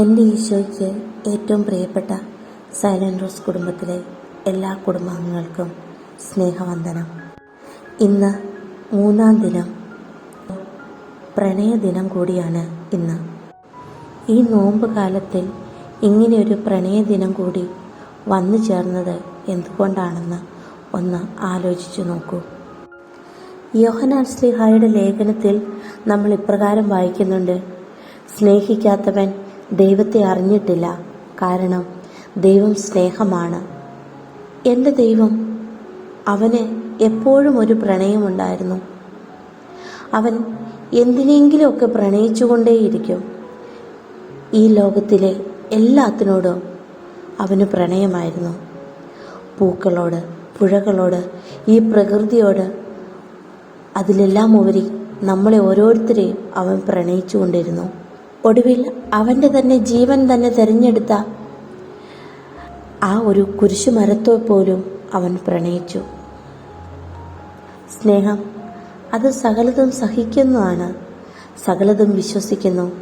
എന്റെ ഈശോയ്ക്ക് ഏറ്റവും പ്രിയപ്പെട്ട സൈലന്റ് റോസ് കുടുംബത്തിലെ എല്ലാ കുടുംബാംഗങ്ങൾക്കും സ്നേഹവന്ദനം. ഇന്ന് മൂന്നാം ദിനം പ്രണയദിനം കൂടിയാണ് ഇന്ന്. ഈ നോമ്പ് കാലത്തിൽ ഇങ്ങനെയൊരു പ്രണയദിനം കൂടി വന്നു ചേർന്നത് എന്തുകൊണ്ടാണെന്ന് ഒന്ന് ആലോചിച്ചു നോക്കൂ. യോഹനാൻ സ്ലിഹായുടെ ലേഖനത്തിൽ നമ്മൾ ഇപ്രകാരം വായിക്കുന്നുണ്ട് സ്നേഹിക്കാത്തവൻ ദൈവത്തെ അറിഞ്ഞിട്ടില്ല. കാരണം ദൈവം സ്നേഹമാണ്. എന്റെ ദൈവം അവന് എപ്പോഴും ഒരു പ്രണയമുണ്ടായിരുന്നു. അവൻ എന്തിനെങ്കിലുമൊക്കെ പ്രണയിച്ചുകൊണ്ടേയിരിക്കും. ഈ ലോകത്തിലെ എല്ലാത്തിനോടും അവന് പ്രണയമായിരുന്നു. പൂക്കളോട് പുഴകളോട് ഈ പ്രകൃതിയോട് അതിലെല്ലാം ഉപരി നമ്മളെ ഓരോരുത്തരെയും അവൻ പ്രണയിച്ചുകൊണ്ടിരുന്നു. ഒടുവിൽ അവന്റെ തന്നെ ജീവൻ തന്നെ തിരഞ്ഞെടുത്ത ആ ഒരു കുരിശുമരത്തെ പോലും അവൻ പ്രണയിച്ചു. സ്നേഹം അത് സകലതും സഹിക്കുന്നതാണ് സകലതും വിശ്വസിക്കുന്നു.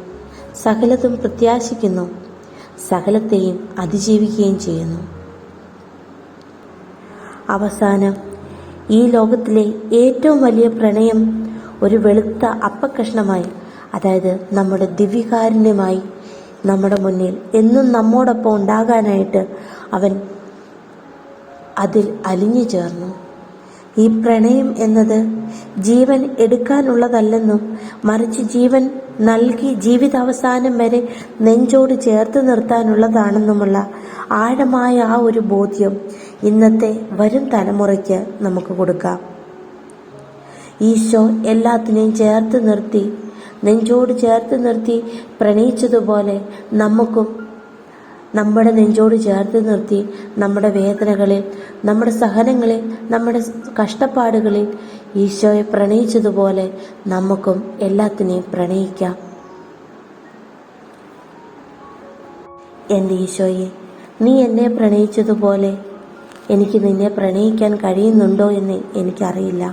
സകലതും പ്രത്യാശിക്കുന്നു. സകലത്തെയും അതിജീവിക്കുകയും ചെയ്യുന്നു. അവസാനം ഈ ലോകത്തിലെ ഏറ്റവും വലിയ പ്രണയം ഒരു വെളുത്ത അപ്പക്കഷ്ണമായി അതായത് നമ്മുടെ ദിവ്യകാരുണ്യമായി നമ്മുടെ മുന്നിൽ എന്നും നമ്മോടൊപ്പം ഉണ്ടാകാനായിട്ട് അവൻ അതിൽ അലിഞ്ഞു ചേർന്നു. ഈ പ്രണയം എന്നത് ജീവൻ എടുക്കാനുള്ളതല്ലെന്നും മറിച്ച് ജീവൻ നൽകി ജീവിതാവസാനം വരെ നെഞ്ചോട് ചേർത്ത് നിർത്താനുള്ളതാണെന്നുമുള്ള ആഴമായ ആ ഒരു ബോധ്യം ഇന്നത്തെ വരും തലമുറയ്ക്ക് നമുക്ക് കൊടുക്കാം. ഈശോ എല്ലാത്തിനെയും ചേർത്ത് നിർത്തി നെഞ്ചോട് ചേർത്ത് നിർത്തി പ്രണയിച്ചതുപോലെ നമുക്കും നമ്മുടെ നെഞ്ചോട് ചേർത്ത് നിർത്തി നമ്മുടെ വേദനകളിൽ നമ്മുടെ സഹനങ്ങളിൽ നമ്മുടെ കഷ്ടപ്പാടുകളിൽ ഈശോയെ പ്രണയിച്ചതുപോലെ നമുക്കും എല്ലാത്തിനെയും പ്രണയിക്കാം. എന്റെ ഈശോയെ നീ എന്നെ പ്രണയിച്ചതുപോലെ എനിക്ക് നിന്നെ പ്രണയിക്കാൻ കഴിയുന്നുണ്ടോ എന്ന് എനിക്കറിയില്ല.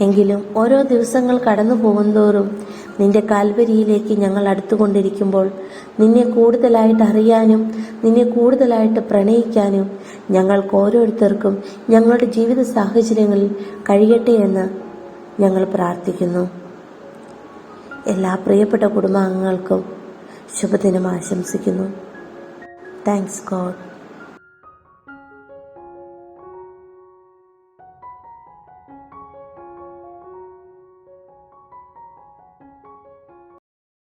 എങ്കിലും ഓരോ ദിവസങ്ങൾ കടന്നു പോകുന്നതോറും നിന്റെ കാൽവരിയിലേക്ക് ഞങ്ങൾ അടുത്തുകൊണ്ടിരിക്കുമ്പോൾ നിന്നെ കൂടുതലായിട്ട് അറിയാനും നിന്നെ കൂടുതലായിട്ട് പ്രണയിക്കാനും ഞങ്ങൾക്ക് ഓരോരുത്തർക്കും ഞങ്ങളുടെ ജീവിത സാഹചര്യങ്ങളിൽ കഴിയട്ടെ എന്ന് ഞങ്ങൾ പ്രാർത്ഥിക്കുന്നു. എല്ലാ പ്രിയപ്പെട്ട കുടുംബാംഗങ്ങൾക്കും ശുഭദിനം ആശംസിക്കുന്നു. Thanks God